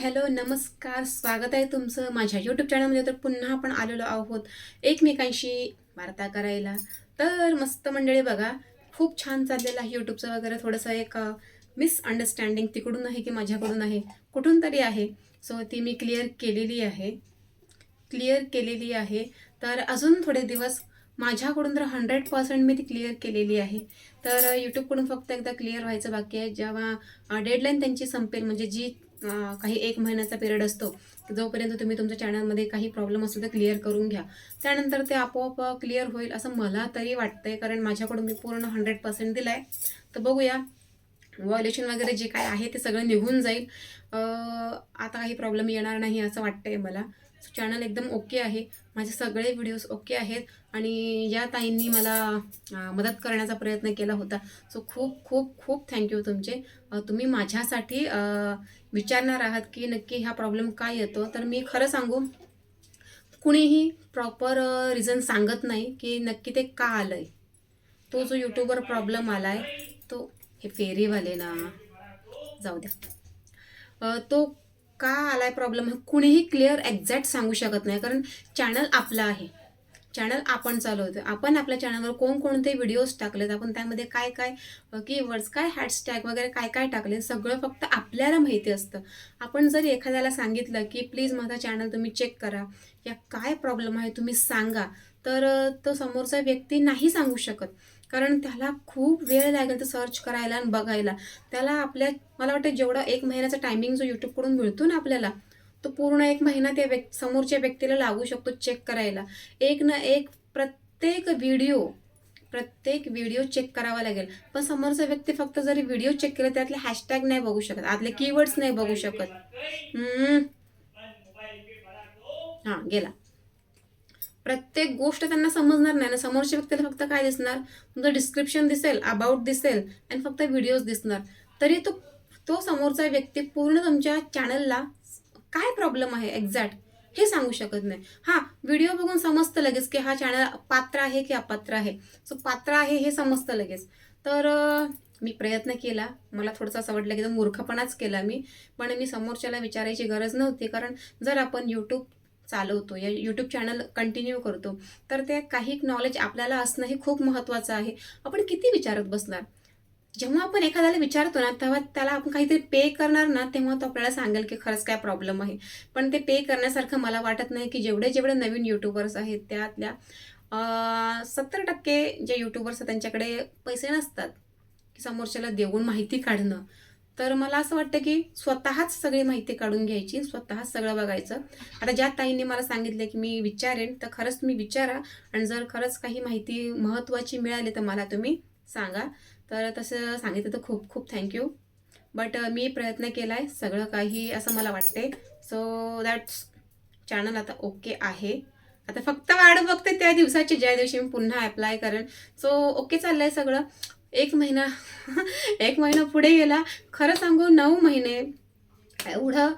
Hello नमस्कार. स्वागत आहे तुमचं माझ्या यूट्यूब चॅनलमध्ये तर पुन्हा आपण आलेलो आहोत एकमेकांशी वार्ता करायला. तर मस्त मंडळी बघा खूप छान चाललेलं आहे यूट्यूबचं वगैरे. थोडंसं एक मिसअंडरस्टँडिंग तिकडून आहे की माझ्याकडून आहे? कुठून तरी आहे. सो ती मी क्लिअर केलेली आहे. क्लिअर केलेली आहे. तर अजून थोडे दिवस माझ्याकडून तर हंड्रेड पर्सेंट मी ती क्लिअर केलेली आहे. तर यूट्यूबकडून फक्त एकदा क्लिअर व्हायचं बाकी आहे. जेव्हा डेडलाईन त्यांची संपेल म्हणजे जी काही एक महिन्याचा पिरियड असतो. जोपर्यंत तुम्ही तुमच्या चॅनलमध्ये काही प्रॉब्लेम असेल तर क्लिअर करून घ्या. त्यानंतर ते आपोआप क्लिअर होईल असं मला तरी वाटतंय कारण माझ्याकडून मी पूर्ण हंड्रेड पर्सेंट दिलं आहे तर बघूया. व्हॉल्युशन वगैरे जे काय आहे ते सगळं निघून जाईल. आता काही प्रॉब्लेम येणार नाही असं वाटतंय मला. चॅनल एकदम ओके आहे. माझे सगळे व्हिडिओज ओके आहेत. आणि या ताईंनी मला मदत करण्याचा प्रयत्न केला होता. सो खूप खूप खूप थँक्यू तुमचे. तुम्ही माझ्यासाठी विचारणार आहात की नक्की हा प्रॉब्लेम काय येतो? तर मी खरं सांगू कुणीही प्रॉपर रिझन सांगत नाही की नक्की ते का आलं आहे तो जो यूट्यूबवर प्रॉब्लेम आला आहे तो हे फेरीवाले ना. जाऊ द्या. तो का आलाय प्रॉब्लेम हे कुणीही क्लिअर एक्झॅक्ट सांगू शकत नाही. कारण चॅनल आपलं आहे. चॅनल आपण चालवतो आपण आपल्या चॅनलवर कोणकोणते व्हिडिओज टाकलेत? आपण त्यामध्ये काय काय कीवर्ड्स काय हॅशटॅग वगैरे काय काय टाकले? सगळं फक्त आपल्याला माहिती असतं. आपण जर एखाद्याला सांगितलं की प्लीज माझा चॅनल तुम्ही चेक करा. या काय प्रॉब्लेम आहे तुम्ही सांगा. तर तो समोरचा व्यक्ती नाही सांगू शकत. कारण त्याला खूप वेळ लागेल ते सर्च करायला आणि बघायला. त्याला आपल्या मला वाटतं जेवढा एक महिन्याचा टायमिंग जो यूट्यूबकडून मिळतो ना आपल्याला तो पूर्ण एक महिना त्या व्यक् समोरच्या व्यक्तीला लागू शकतो चेक करायला. एक ना एक प्रत्येक व्हिडिओ प्रत्येक व्हिडिओ चेक करावा लागेल. पण समोरचा व्यक्ती फक्त जरी व्हिडिओ चेक केला त्यातले हॅशटॅग नाही बघू शकत आतले कीवर्ड्स नाही बघू शकत. हां गेला. प्रत्येक गोष्ट त्यांना समजणार नाही ना समोरच्या व्यक्तीला फक्त काय दिसणार? तुमचं डिस्क्रिप्शन दिसेल अबाउट दिसेल आणि फक्त व्हिडिओज दिसणार. तरी तो तो समोरचा व्यक्ती पूर्ण तुमच्या चॅनलला काय प्रॉब्लेम आहे एक्झॅक्ट हे सांगू शकत नाही. हा व्हिडिओ बघून समजतं लगेच की हा चॅनल पात्र आहे की अपात्र आहे. सो पात्र आहे हे समजतं लगेच. तर मी प्रयत्न केला. मला थोडंसं असं वाटलं की मूर्खपणाच केला मी. पण मी समोरच्याला विचारायची गरज नव्हती. कारण जर आपण यूट्यूब चालवतो या यूट्यूब चॅनल कंटिन्यू करतो तर ते काही नॉलेज आपल्याला असणं हे खूप महत्त्वाचं आहे. आपण किती विचारत बसणार? जेव्हा आपण एखाद्याला विचारतो ना तेव्हा त्याला आपण काहीतरी पे करणार ना तेव्हा तो आपल्याला सांगेल की खरंच काय प्रॉब्लेम आहे. पण ते पे करण्यासारखं मला वाटत नाही की जेवढे जेवढे नवीन यूट्यूबर्स आहेत त्यातल्या सत्तर टक्के जे यूट्यूबर्स आहेत त्यांच्याकडे पैसे नसतात. की समोरच्याला देऊन माहिती काढणं. तर मला असं वाटतं की स्वतःच सगळी माहिती काढून घ्यायची स्वतःच सगळं बघायचं. आता ज्या ताईंनी मला सांगितलं की मी विचारेन तर खरंच तुम्ही विचारा आणि जर खरंच काही माहिती महत्त्वाची मिळाली तर मला तुम्ही सांगा. तर तसं सांगितलं तर खूप खूप थँक्यू बट मी प्रयत्न केला आहे सगळं काही असं मला वाटते सो दॅट्स चॅनल आता ओके आहे. आता फक्त वाढ बघते त्या दिवसाची ज्या दिवशी मी पुन्हा अप्लाय करेन. सो ओके चाललं आहे सगळं. एक महिना एक महिना पुढे गेला खरं सांगू नऊ महिने. एवढं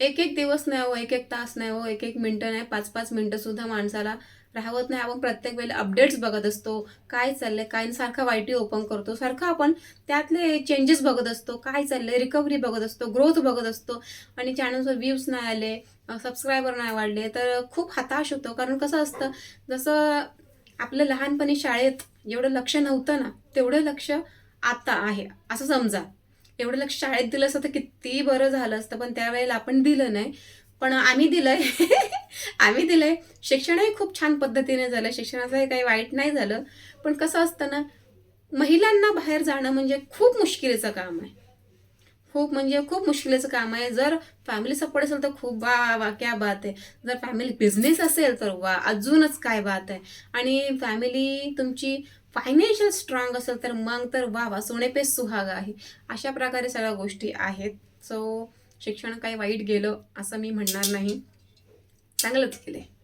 एक एक दिवस नाही हो एक एक तास नाही हो एक एक मिनटं नाही पाच पाच मिनटं सुद्धा माणसाला राहवत नाही. आपण प्रत्येक वेळेला अपडेट्स बघत असतो काय चाललंय काय सारखा वाईटी ओपन करतो सारखं आपण त्यातले चेंजेस बघत असतो काय चाललंय रिकव्हरी बघत असतो ग्रोथ बघत असतो. आणि चॅनलवर व्ह्यूज नाही आले सबस्क्रायबर नाही वाढले तर खूप हताश होतो. कारण कसं असतं जसं आपलं लहानपणी शाळेत जेवढं लक्ष नव्हतं ना तेवढं लक्ष आता आहे. असं समजा. एवढं लक्ष शाळेत दिलं असतं तर किती बरं झालं असतं पण त्यावेळेला आपण दिलं नाही. पण आम्ही दिलंय. आम्ही दिलंय. शिक्षणही खूप छान पद्धतीने झालं. शिक्षणाचंही काही वाईट नाही झालं. पण कसं असतं ना महिलांना बाहेर जाणं म्हणजे खूप मुश्किलीचं काम आहे. खूप म्हणजे खूप मुश्किलीचं काम आहे. जर फॅमिली सपोर्ट असेल तर खूप वा वा क्या बात आहे. जर फॅमिली बिझनेस असेल तर वा अजूनच काय बात आहे. आणि फॅमिली तुमची फायनान्शियल स्ट्रॉंग असेल तर मग तर वा वा सोने पे सुहागा आहे. अशा प्रकारे सगळ्या गोष्टी आहेत. सो शिक्षण काही वाईट गेलं असं मी म्हणणार नाही. चांगलंच केलंय.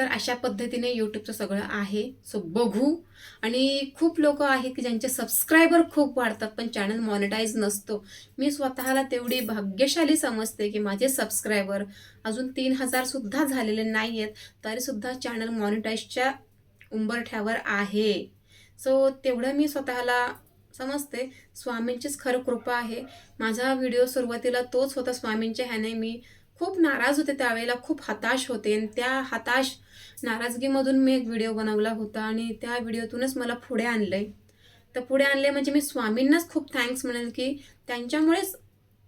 तर अशा पद्धतीने यूट्यूबचं सगळं आहे. सो बघू. आणि खूप लोक आहेत की ज्यांचे सबस्क्रायबर खूप वाढतात पण चॅनल मॉनिटाईज नसतो. मी स्वतःला तेवढी भाग्यशाली समजते की माझे सबस्क्रायबर अजून तीन हजारसुद्धा झालेले नाही आहेत तरीसुद्धा चॅनल मॉनिटाईजच्या उंबरठ्यावर आहे. सो तेवढं मी स्वतःला समजते. स्वामींचीच खरं कृपा आहे. माझा व्हिडिओ सुरुवातीला तोच होता स्वामींच्या ह्याने मी खूप नाराज होते त्यावेळेला खूप हताश होते. आणि त्या हताश नाराजगीमधून मी एक व्हिडिओ बनवला होता आणि त्या व्हिडिओतूनच मला पुढे आणलंय. तर पुढे आणले म्हणजे मी स्वामींनाच खूप थँक्स म्हणेल की त्यांच्यामुळेच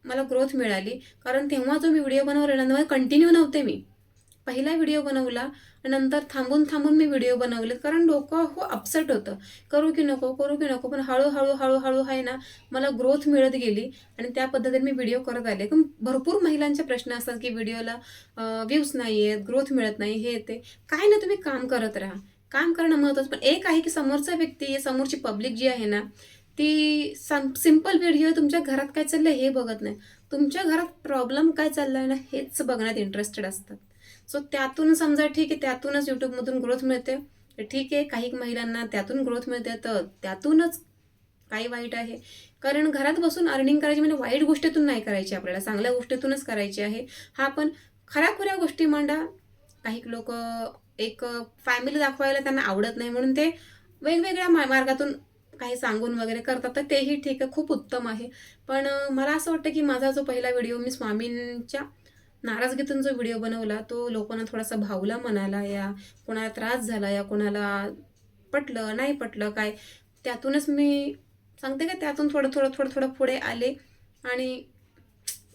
मला ग्रोथ मिळाली. कारण तेव्हा जो मी व्हिडिओ बनवलेला कंटिन्यू नव्हते मी. पहिला व्हिडिओ बनवला नंतर थांबून थांबून मी व्हिडिओ बनवले. कारण डोकं हो अपसेट होतं. करू की नको करू की नको पण हळूहळू हळूहळू आहे ना मला ग्रोथ मिळत गेली. आणि त्या पद्धतीने मी व्हिडिओ करत आले. पण भरपूर महिलांचे प्रश्न असतात की व्हिडिओला व्ह्यूज नाही आहेत ग्रोथ मिळत नाही हे ते. काय ना तुम्ही काम करत राहा. काम करणं महत्त्वाचं पण एक आहे की समोरचा व्यक्ती समोरची पब्लिक जी आहे ना ती सिंपल व्हिडिओ तुमच्या घरात काय चाललंय हे बघत नाही. तुमच्या घरात प्रॉब्लेम काय चाललाय ना हेच बघण्यात इंटरेस्टेड असतात. सो त्यातून समजा ठीक आहे त्यातूनच यूट्यूबमधून ग्रोथ मिळते. तर ठीक आहे काही महिलांना त्यातून ग्रोथ मिळते तर त्यातूनच काही वाईट आहे. कारण घरात बसून अर्निंग करायची म्हणजे वाईट गोष्टीतून नाही करायची आपल्याला चांगल्या गोष्टीतूनच करायची आहे. हा पण खऱ्या खुऱ्या गोष्टी मांडा. काही लोक एक फॅमिली दाखवायला त्यांना आवडत नाही म्हणून ते वेगवेगळ्या मा- मार्गातून काही सांगून वगैरे करतात तर तेही ठीक आहे खूप उत्तम आहे. पण मला असं वाटतं की माझा जो पहिला व्हिडिओ मी स्वामींच्या नाराजगीतून जो व्हिडिओ बनवला तो लोकांना थोडासा भावला मनाला या कोणाला त्रास झाला या कोणाला पटलं नाही पटलं काय त्यातूनच मी सांगते का त्यातून थोडं थोडं थोडं थोडं पुढे आले आणि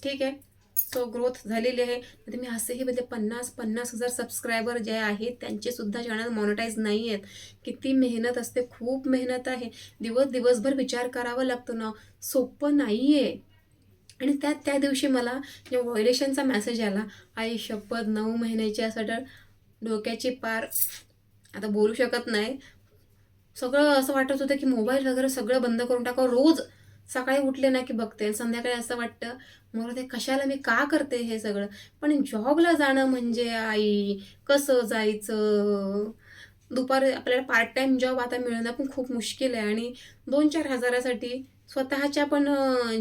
ठीक आहे सो ग्रोथ झालेली आहे. म्हणजे मी असेही म्हणजे पन्नास पन्नास हजार सबस्क्रायबर जे आहेत त्यांचेसुद्धा चॅनल मॉनिटाईज नाही आहेत. किती मेहनत असते खूप मेहनत आहे. दिवस दिवसभर विचार करावा लागतो ना सोपं नाही आहे आणि त्यात त्या दिवशी मला जेव्हा व्हायलेशनचा मेसेज आला आई शपथ नऊ महिन्याची असं तर डोक्याची पार आता बोलू शकत नाही. सगळं असं वाटत होतं की मोबाईल वगैरे सगळं बंद करून टाकावं. रोज सकाळी उठले ना की बघते संध्याकाळी असं वाटतं मला ते कशाला मी का करते हे सगळं? पण जॉबला जाणं म्हणजे आई कसं जायचं? दुपारी आपल्याला पार्ट टाइम जॉब आता मिळणं पण खूप मुश्किल आहे आणि दोन चार हजारासाठी स्वतःच्या पण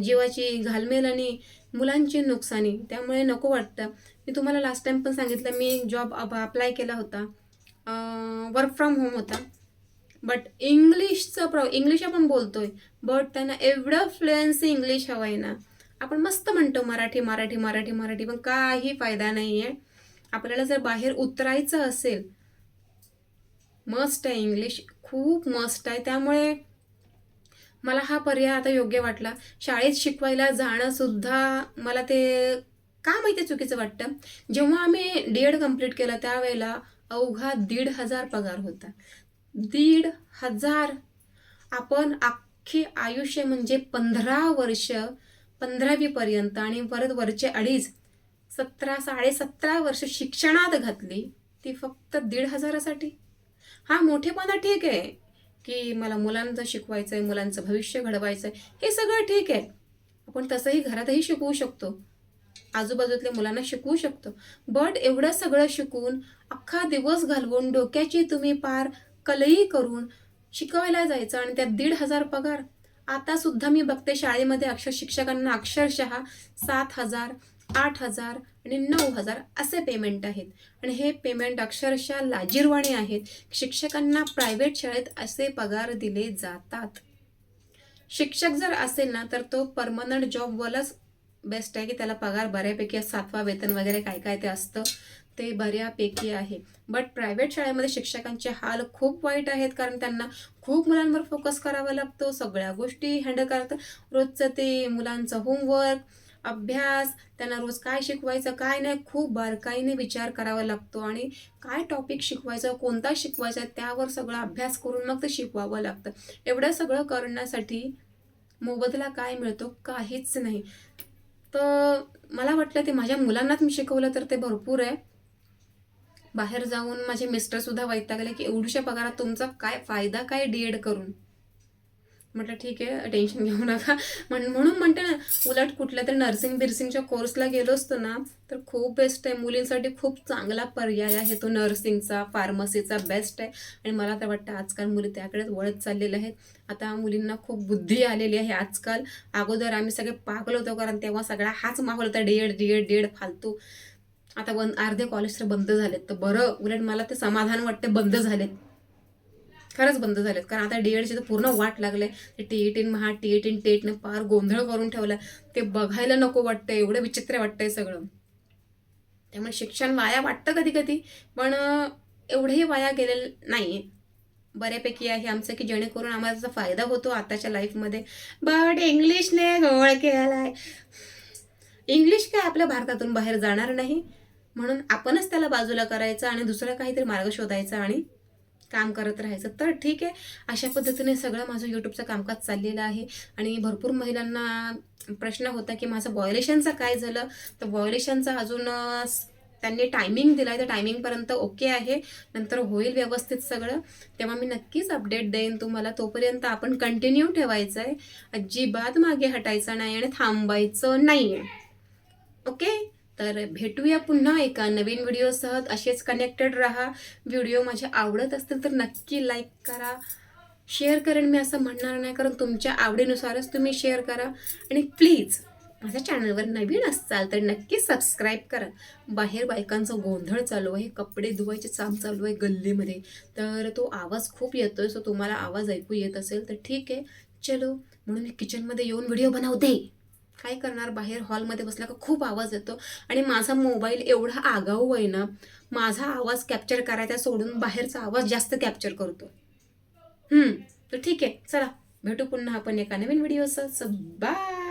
जीवाची घालमेल आणि मुलांची नुकसानी त्यामुळे नको वाटतं. मी तुम्हाला लास्ट टाइम पण सांगितलं मी जॉब अप्लाय केला होता. वर्क फ्रॉम होम होता. बट इंग्लिशचं प्रॉ इंग्लिश आपण बोलतो आहे बट त्यांना एवढं फ्लुएन्सी इंग्लिश हवं आहे ना. आपण मस्त म्हणतो मराठी मराठी मराठी मराठी पण काही फायदा नाही आहे आपल्याला जर बाहेर उतरायचं असेल मस्त आहे इंग्लिश खूप मस्त आहे. त्यामुळे मला हा पर्याय आता योग्य वाटला. शाळेत शिकवायला जाणंसुद्धा मला ते का माहिती चुकीचं वाटतं? जेव्हा आम्ही डी एड कंप्लीट केलं त्यावेळेला अवघा दीड हजार पगार होता. दीड हजार आपण अख्खी आयुष्य म्हणजे पंधरा वर्ष पंधरावीपर्यंत आणि परत वरचे अडीच सतरा साडेसतरा वर्ष शिक्षणात घातली ती फक्त दीड हजारासाठी. हा मोठेपणा ठीक आहे. की मला मुलांचं शिकवायचं आहे मुलांचं भविष्य घडवायचं आहे हे सगळं ठीक आहे. आपण तसंही घरातही शिकवू शकतो. आजूबाजूतल्या मुलांना शिकवू शकतो. बट एवढं सगळं शिकून अख्खा दिवस घालवून डोक्याची तुम्ही पार कलई करून शिकवायला जायचं आणि त्यात दीड हजार पगार. आता सुद्धा मी बघते शाळेमध्ये अक्षर शिक्षकांना अक्षरशः सात हजार आठ हजार आणि नऊ हजार असे पेमेंट आहेत. आणि हे पेमेंट अक्षरशः लाजीरवाणे आहेत. शिक्षकांना प्रायव्हेट शाळेत असे पगार दिले जातात. शिक्षक जर असेल ना तर तो परमनंट जॉबवालाच बेस्ट आहे की त्याला पगार बऱ्यापैकी सातवा वेतन वगैरे काय काय ते असतं ते बऱ्यापैकी आहे. बट प्रायव्हेट शाळेमध्ये शिक्षकांचे हाल खूप वाईट आहेत कारण त्यांना खूप मुलांवर फोकस करावा लागतो. सगळ्या गोष्टी हँडल करतात. रोजचं ते मुलांचं होमवर्क अभ्यास त्यांना रोज काय शिकवायचं काय नाही खूप बारकाईने विचार करावा लागतो. आणि काय टॉपिक शिकवायचं कोणता शिकवायचा त्यावर सगळा अभ्यास करून मग ते शिकवावं लागतं. एवढं सगळं करण्यासाठी मोबदला काय मिळतो काहीच नाही. तर मला वाटलं ते माझ्या मुलांनाच मी शिकवलं तर ते भरपूर आहे. बाहेर जाऊन माझे मिस्टरसुद्धा वैतागले की एवढ्याशा पगारात तुमचा काय फायदा काय डी एड करून? म्हटलं ठीक आहे टेन्शन घेऊ नका. म्हण म्हणून म्हणते ना उलट कुठल्या तरी नर्सिंग बिर्सिंगच्या कोर्सला गेलो असतो ना तर खूप बेस्ट आहे. मुलींसाठी खूप चांगला पर्याय आहे तो नर्सिंगचा फार्मसीचा बेस्ट आहे. आणि मला तर वाटतं आजकाल मुली त्याकडेच वळत चाललेल्या आहेत. आता मुलींना खूप बुद्धी आलेली आहे आजकाल. अगोदर आम्ही सगळे पागल होतो कारण तेव्हा सगळा हाच माहोल होता डेड डेड डेड फालतू. आता बंद अर्धे कॉलेज तर बंद झालेत. तर बरं उलट मला ते समाधान वाटते बंद झालेत. खरंच बंद झालेत. कारण आता डी एडची तर पूर्ण वाट लागले ते टी एटीन महा टी एटीन टीन टेटनं फार गोंधळ करून ठेवला ते बघायला नको वाटतं एवढं विचित्र वाटतंय सगळं. त्यामुळे शिक्षण वाया वाटतं कधी कधी पण एवढंही वाया गेलेलं नाही. बऱ्यापैकी आहे आमचं की जेणेकरून आम्हाला त्याचा फायदा होतो आताच्या लाईफमध्ये बट इंग्लिशने गोळ केलाय. इंग्लिश काय आपल्या भारतातून बाहेर जाणार नाही. म्हणून आपणच त्याला बाजूला करायचं आणि दुसरा काहीतरी मार्ग शोधायचा आणि काम करत राहायचं. तर ठीक आहे. अशा पद्धतीने सगळं माझं यूट्यूबचं कामकाज चाललेलं आहे. आणि भरपूर महिलांना प्रश्न होता की माझं बॉयलेशनचं काय झालं? तर वॉयलेशनचा अजून त्यांनी टायमिंग दिला आहे तर टायमिंगपर्यंत ओके आहे. नंतर होईल व्यवस्थित सगळं. तेव्हा मी नक्कीच अपडेट देईन तुम्हाला. तोपर्यंत आपण कंटिन्यू ठेवायचं आहे अजिबात मागे हटायचं नाही आणि थांबायचं नाही आहे ओके तर भेटूया पुन्हा एका नवीन व्हिडिओसह. असेच कनेक्टेड राहा. व्हिडिओ माझे आवडत असतील तर नक्की लाईक करा. शेअर करेन मी असं म्हणणार नाही कारण तुमच्या आवडीनुसारच तुम्ही शेअर करा. आणि प्लीज माझ्या चॅनलवर नवीन असाल तर नक्की सबस्क्राईब करा. बाहेर बायकांचा गोंधळ चालू आहे कपडे धुवायचे काम चालू आहे गल्लीमध्ये. तर तो आवाज खूप येतो आहे सो तुम्हाला आवाज ऐकू येत असेल तर ठीक आहे. चलो म्हणून मी किचनमध्ये येऊन व्हिडिओ बनवते. काय करणार? बाहेर हॉलमध्ये बसला का खूप आवाज येतो. आणि माझा मोबाईल एवढा आगाऊ आहे ना माझा आवाज कॅप्चर करायचा सोडून बाहेरचा आवाज जास्त कॅप्चर करतो तर ठीक आहे चला भेटू पुन्हा आपण एका नवीन व्हिडिओचं बाय